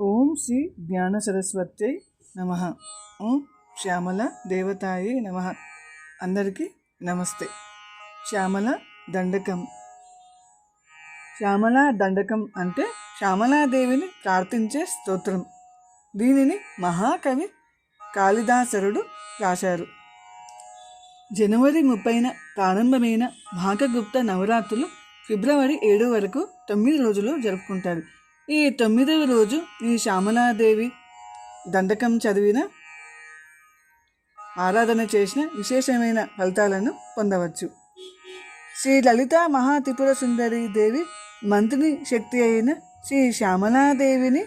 ఓం శ్రీ జ్ఞాన సరస్వత్యై నమ. ఓం శ్యామల దేవతాయే నమ. అందరికీ నమస్తే. శ్యామల దండకం. శ్యామల దండకం అంటే శ్యామలాదేవిని ప్రార్థించే స్తోత్రం. దీనిని మహాకవి కాళిదాసరుడు రాశారు. జనవరి ముప్పైన ప్రారంభమైన భాగగుప్త నవరాత్రులు ఫిబ్రవరి ఏడు వరకు తొమ్మిది రోజులు జరుపుకుంటారు. ఈ తొమ్మిదవ రోజు ఈ శ్యామలాదేవి దండకం చదివిన ఆరాధన చేసిన విశేషమైన ఫలితాలను పొందవచ్చు. శ్రీ లలిత మహాత్రిపుర సుందరి దేవి మంత్రిని శక్తి అయిన శ్రీ శ్యామలాదేవిని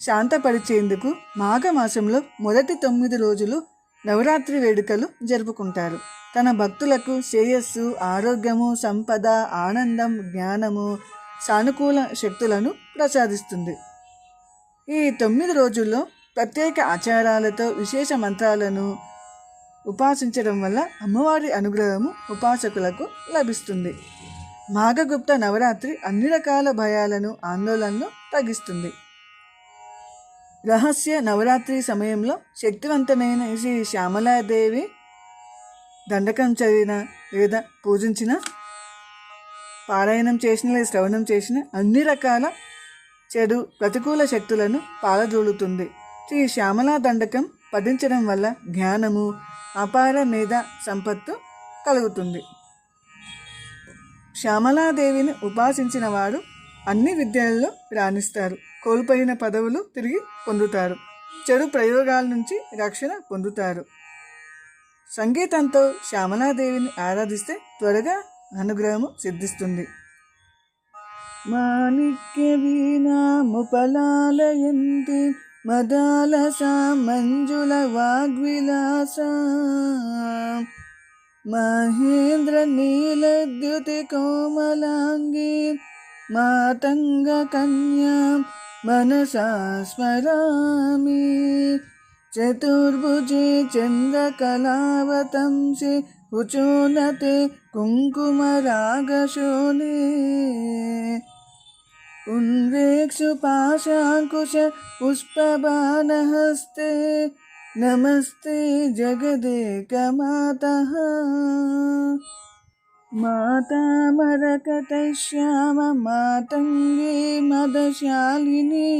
శాంతపరిచేందుకు మాఘమాసంలో మొదటి తొమ్మిది రోజులు నవరాత్రి వేడుకలు జరుపుకుంటారు. తన భక్తులకు శ్రేయస్సు ఆరోగ్యము సంపద ఆనందం జ్ఞానము సానుకూల శక్తులను ప్రసాదిస్తుంది. ఈ తొమ్మిది రోజుల్లో ప్రత్యేక ఆచారాలతో విశేష మంత్రాలను ఉపాసించడం వల్ల అమ్మవారి అనుగ్రహము ఉపాసకులకు లభిస్తుంది. మాఘగుప్త నవరాత్రి అన్ని రకాల భయాలను ఆందోళనను తగ్గిస్తుంది. రహస్య నవరాత్రి సమయంలో శక్తివంతమైన శ్రీ శ్యామలాదేవి దండకం చదివిన లేదా పూజించిన పారాయణం చేసిన లేదా శ్రవణం చేసిన అన్ని రకాల చెడు ప్రతికూల శక్తులను పాలదోలుతుంది శ్రీ శ్యామలా దండకం పఠించడం వల్ల జ్ఞానము అపార మేధ సంపత్తు కలుగుతుంది. శ్యామలాదేవిని ఉపాసించిన వారు అన్ని విద్యలలో రాణిస్తారు. కోల్పోయిన పదవులు తిరిగి పొందుతారు. చెడు ప్రయోగాల నుంచి రక్షణ పొందుతారు. సంగీతంతో శ్యామలాదేవిని ఆరాధిస్తే త్వరగా అనుగ్రహము సిద్ధిస్తుంది. మాణిక్య వీణాముపలాలయంతి మదాలస మంజుల వాగ్విలాస. మహేంద్ర నీలద్యుతి కోమలాంగి మాతంగ కన్యా మనసా స్మరామి. చతుర్భుజే చంద్రకళావతంసి कुचोलते कुङ्कुमरागशोले उन्वेक्षु पाशाकुश पुष्पबाणहस्ते नमस्ते जगदेकमातः। माता मरकतश्याम मातंगी मदशालिनी।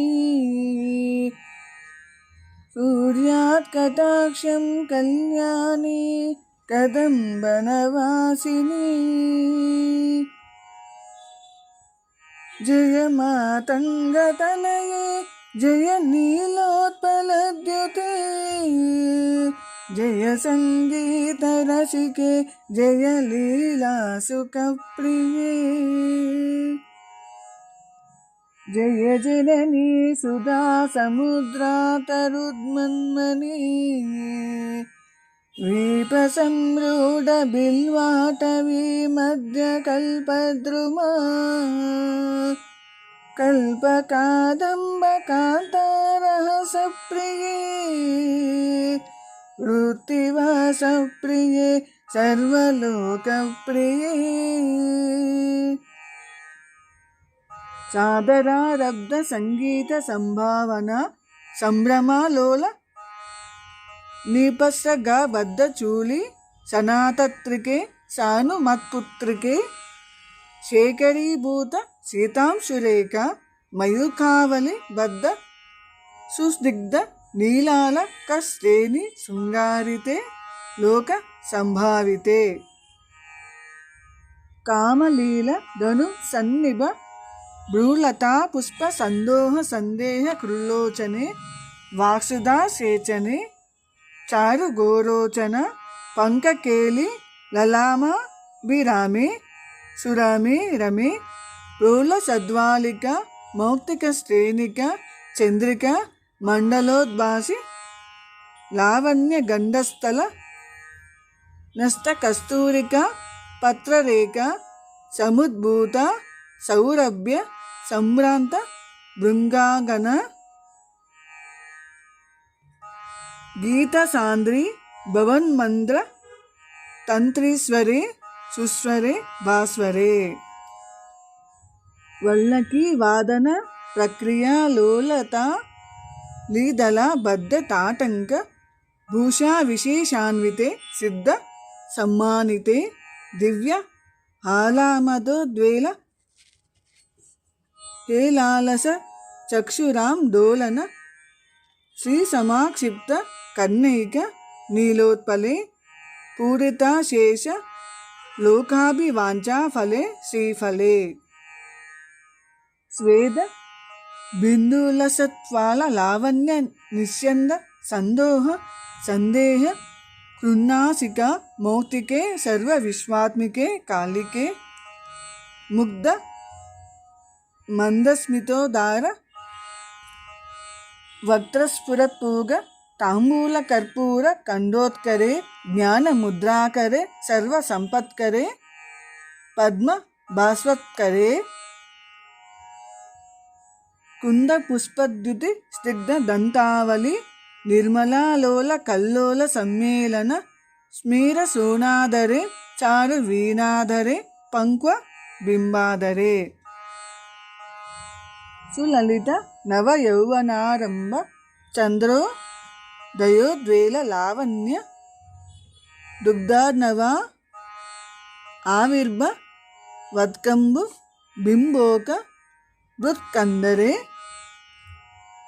सूर्यात् कटाक्षं कल्याणी। कदम्बनवासिनी। जय मातङ्गतनये जय नीलोत्पलद्युते जय सङ्गीतरसिके जय लीलासुखप्रिये जय जननी सुधा समुद्रातरुद्मन्मनी। సముద్రాతరుద్మన్మని వీపసంరూఢ బిల్వాటవీ మధ్య కల్పద్రుమా కల్పకాదంబ కాంతారహసప్రియే వృత్తివాసప్రియే సర్వలోకప్రియే సాదరారబ్ధ సంగీత సంభావన సంభ్రమాలోల నిపస్సగా బద్ద చూలి సనాతత్రికే సానుమత్పుత్రికే. శేఖరీభూత సీతాంశురేఖ మయూఖావలి బద్ద సుస్నిగ్ధ నీలాల కశ్రేణి శృంగారితే లోక సంభావితే. కామలీల ధను సన్నిభ భ్రూలతా పుష్ప సందోహ సందేహ కృల్లోచనే వాక్సుదా సేచనే చారు గోరోచన పంకకేలి లలామ బిరామి సురామి రమి ప్రోల సద్వాలిక మౌక్తిక శ్రేణిక చంద్రిక మండలోద్భాసి లావణ్య గండస్థల నష్ట కస్తూరిక పత్రరేఖ సముద్భూత సౌరభ్య సంభ్రాంత భృంగాంగన గీతసాంద్రి భవన్మంద్ర తంత్రీశ్వరే సుస్వరే భాస్వరే. వల్లకి వాదన ప్రక్రియ లోలత లీదల బద్ధ తాటంక భూషా విశేషాన్వితే సిద్ధ సమ్మానితే దివ్య హాలామదోద్వేల హేలాలస చక్షురాం డోలన శ్రీ సమాక్షిప్త కర్ణైక నీలోత్పలే పూరితాశేష లోకాభివాంఛా ఫలే శ్రీఫలే స్వేద బిందులసత్వాల లావణ్య నిశ్చంద సందోహ సందేహ కృన్నాసిక మౌక్తికే సర్వ విశ్వాత్మికే కాళికే ముగ్ధ మందస్మితోదార వక్త్రస్ఫురత్పూగ తాంబూల కర్పూర కండోత్కరే జ్ఞాన ముద్రాకరే సర్వ సంపత్కరే పద్మ భాస్వత్కరే కుంద పుష్పద్యుతి స్నిగ్ధ దంతావళి నిర్మలాలోల కల్లోల సమ్మేళన స్మీర సోనాదరే చారు వీణాధరే పంక్వ బింబాధరే సులలిత నవ యౌవనారంభ చంద్రో దయోద్వేల లావణ్య దుగ్ధార్ణవ ఆవిర్భ వత్కంబు బింబోక బృత్కందరే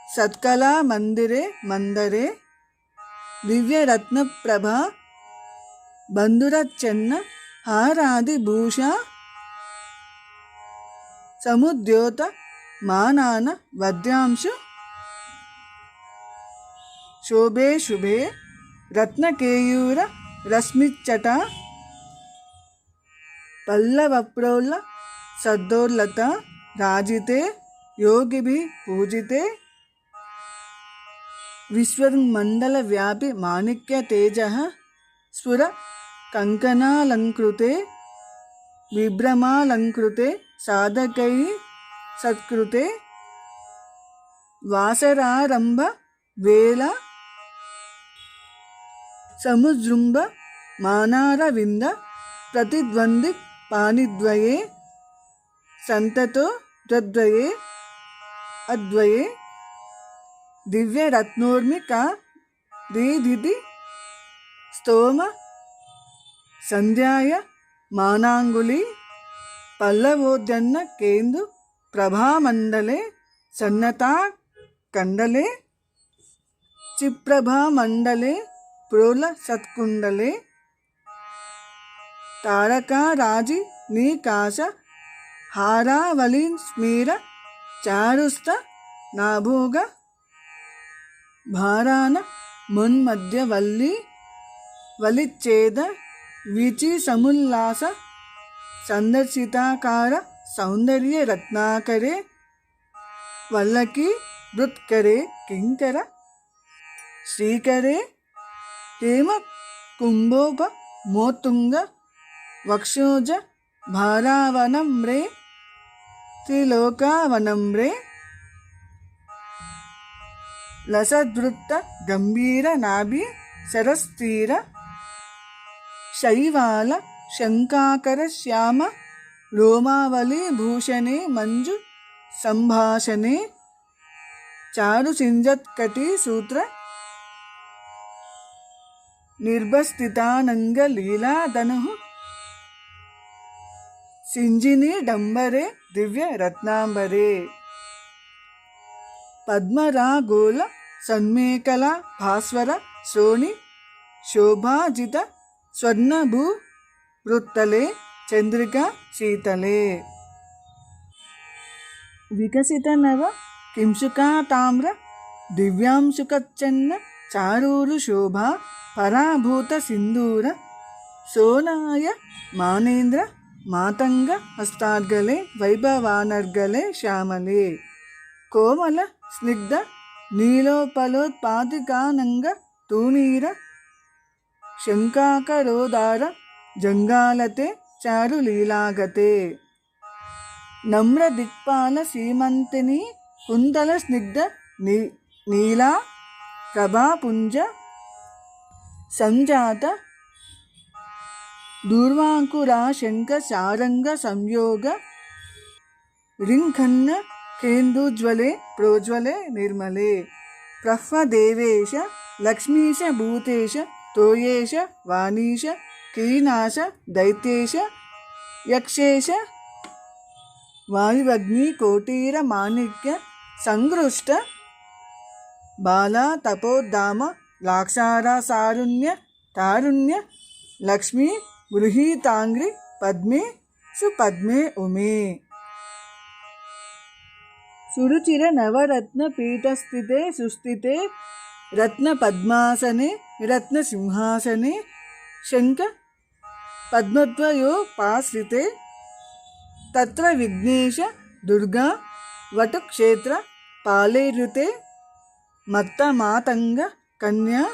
సత్కళా మందిరే మందరే దివ్యరత్నప్రభ బంధురచెన్న హారాది భూష సముద్యోత మా నాన్న వద్యాంశు శోభే శుభే రత్నకేయూర రశ్మిచ్చట పల్లవప్రౌల్ల సద్దోర్లత రాజితే యోగిభి పూజితే విశ్వమండల వ్యాపి మాణిక్య తేజ స్ఫుర కంకణాలంకృతే విభ్రమాలంకృతే సాధకై సత్కృతే వాసరారంభ వేళ సముజృంభ మానారవింద ప్రతిద్వంది పాణిద్వయే సంతతో ద్వద్వయే అద్వయే దివ్యరత్నోర్మిక దీదిది స్తోమ సంధ్యాయ మానాంగులి పల్లవోద్యన్న కేందు ప్రభామండలే సన్నతా కండలే చిప్రభామండలే ప్రోల సత్కుండలే తారకారాజి నీకాశ హారావళిన్ స్మీర చారుస్త నాభోగ భారాన మున్మధ్య వల్లి వలిచ్ఛేద విచి సముల్లాస సందర్శితాకార సౌందర్య రత్నాకరే వల్లకి మృత్కరే కింకర శ్రీకరే హేమ కుంభోప మోతుంగ వక్షోజ భారావనం రే త్రిలోకావనం రే లసద్వృత్త గంభీర నాభి సరస్తీర శైవాల శంకాకర శ్యామ రోమావళి భూషణే మంజు సంభాషణే చారు సింజత్కటి సూత్ర నిర్భస్థితానంగ లీలాధను సింజిని డంబరే దివ్య రత్నాంబరే. పద్మరాగోల సన్మేకల భాస్వర శ్రోణి శోభాజిత స్వర్ణభూ వృత్తలే చంద్రిక శీతలే. వికసిత నవ కింశుకా తామ్ర దివ్యాంశుకచ్చన్న చారూరు శోభ పరాభూత సింధూర సోనాయ మానేంద్ర మాతంగ హస్తార్గలే వైభవానర్గలే శ్యామలే. కోమల స్నిగ్ధ నీలోపలోత్పాదికానంగ తూనీర శంకాకరోదార జంగాలతే చారులీలాగతే. నమ్ర దిక్పాల సీమంతిని కుందల స్నిగ్ధ నీ నీలా ప్రభాపుంజ సంజాత దూర్వాంకురా శంఖ సారంగ సంయోగ రింఖన్న కేందుజ్వలే ప్రోజ్వలే నిర్మలే ప్రహ్వదేవేశ లక్ష్మీశ భూతేశ తోయేశ వాణీశ కీనాశ దైత్యేశ యక్షేశ వాయువగ్ని కోటీర మాణిక్య సంగృష్ట బాలా తపోద్ధామ లాక్షారా సారుణ్య తారుణ్య లక్ష్మీ గృహీతాంగ్రి పద్మే సుపద్మే ఉమే. సురుచిర నవరత్న పీఠస్థితే సుస్థితే రత్న పద్మాసనే రత్న సింహాసనే శంఖ పద్మద్వయోపాశ్రితే తత్ర విఘ్నేశ దుర్గా వటక్షేత్ర పాలేరుతే మత్తమాతంగ కన్యా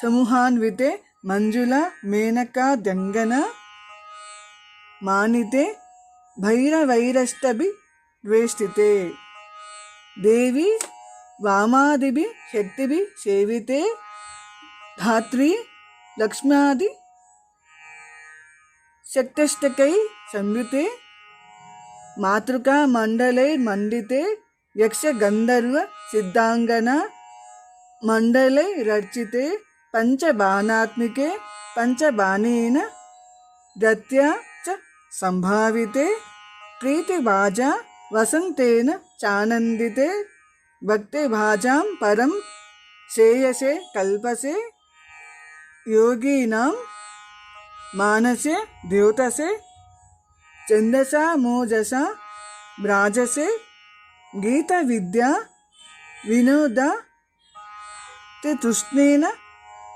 సమూహాన్వితే మంజుల మేనకా దంగన మానితే భైరవైరష్టభి ద్వేష్టితే దేవి వామాదిభి శక్తిభి సేవితే धात्री, लक्ष्म्यादि, शक्तिष्टक, संयुते, मातृका मंडल मंडिते, यक्ष गंधर्व सिद्धांगना, मंडल रचिते पञ्चबाणात्मिके पञ्चबाणेन दत्या च सम्भाविते प्रीतिभाजा वसन्तेन चानन्दिते भक्तिभाजा परम श्रेयसे, कल्पसे కల్పసే యోగీనాం మానసే ద్యోతసే ఛందసా మోజసా భ్రాజసే గీత విద్య వినోద తృష్ణేన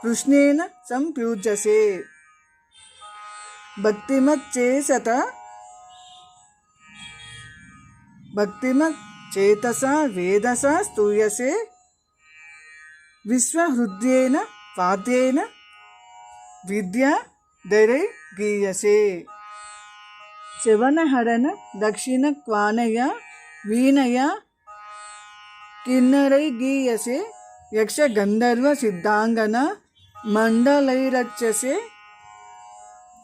కృష్ణేన సంప్యూజసే భక్తిమచ్చేసత భక్తిమచ్చేతస వేదస స్తూయసే విశ్వహృద్యేన వాద్యేన विद्या दैरै गीयसे। शवनहरन दक्षिण क्वानया, वीणया, किन्नरे गीयसे यक्ष गंधर्व सिद्धांगन मंडलैरचसे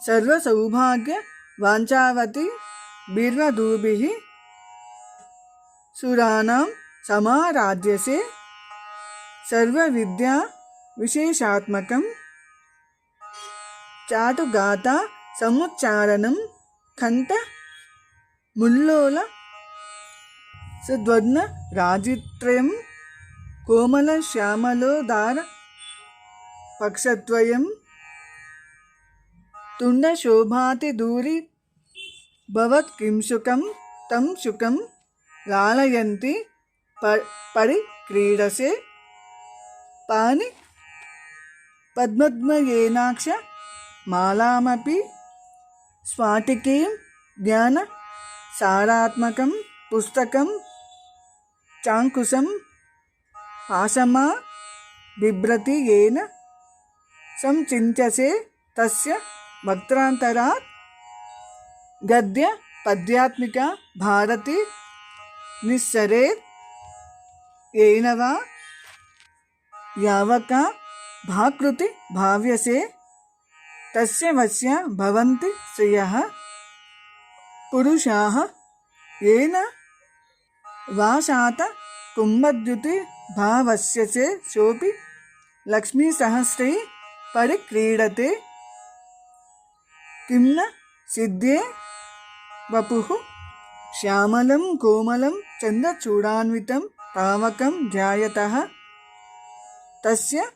सर्व सौभाग्य वांचावती बिर्वधूभिः, सुराणां समाराध्यसे, सर्वविद्या विशेषात्मकं చాటుగాత సముచ్చారణం కంఠ ముల్లోల సుద్వర్ణ రాజిత్రయం కోమల శ్యామలోదార పక్షత్వయం తుండ శోభాతి దూరి భవత్ కింశుకం తం శుకం లాలయంతి ప- పరిక్రీడసే పాని పద్మద్మయేనాక్ష मालामपि ज्ञान सारात्मक पुस्तक चाङ्कुशं पाशमा बिभ्रति येन संचिन्त्यसे तस्य गद्य गद्यपद्यात्मिका भारती निस्सरे येन वा यावका भाकृति भाव्यसे तस्य वस्य भवन्ति श्रियः पुरुषाः, येन वाशात कुम्भद्युति भावस्य सोऽपि परिक्रीडते। किं न सिद्धे वपुः, श्यामलं, कोमलं चन्दचूडान्वितं पावकं ध्यायतः तस्य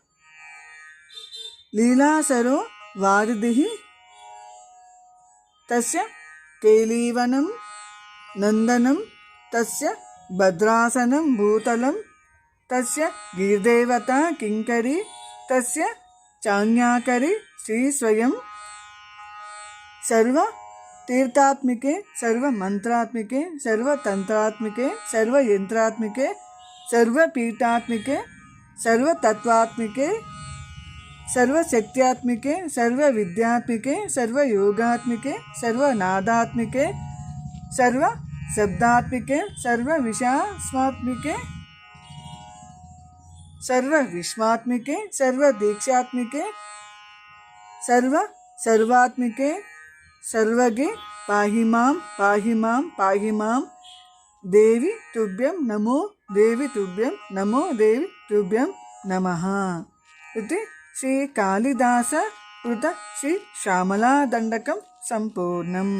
लीलासरो वारिधिः तस्य केलीवनं, नन्दनं, तस्य भद्रासनं भूतलं, तस्य गीर्देवता किङ्करी, तस्य चान्याकरी श्रीस्वयं, सर्वतीर्थात्मिके, सर्वमन्त्रात्मिके, सर्वतन्त्रात्मिके, सर्वयन्त्रात्मिके, सर्वपीठात्मिके, सर्वतत्त्वात्मिके सर्वशक्त्यात्मिके, सर्वविद्यात्मिके, सर्वयोगात्मिके, सर्वनादात्मिके सर्व सर्वविषास्मात्मिके सर्व सर्वदीक्षात्मिके सर्व सर्वात्मिके सर्वगे पाहि माँ पाहि माँ पाहि माँ, देवी तुभ्यं नमो, देवी तुभ्यं नमो, देवी तुभ्यं नमः इति శ్రీ కాళిదాస కృత శ్రీ శ్యామలాదండకం సంపూర్ణం.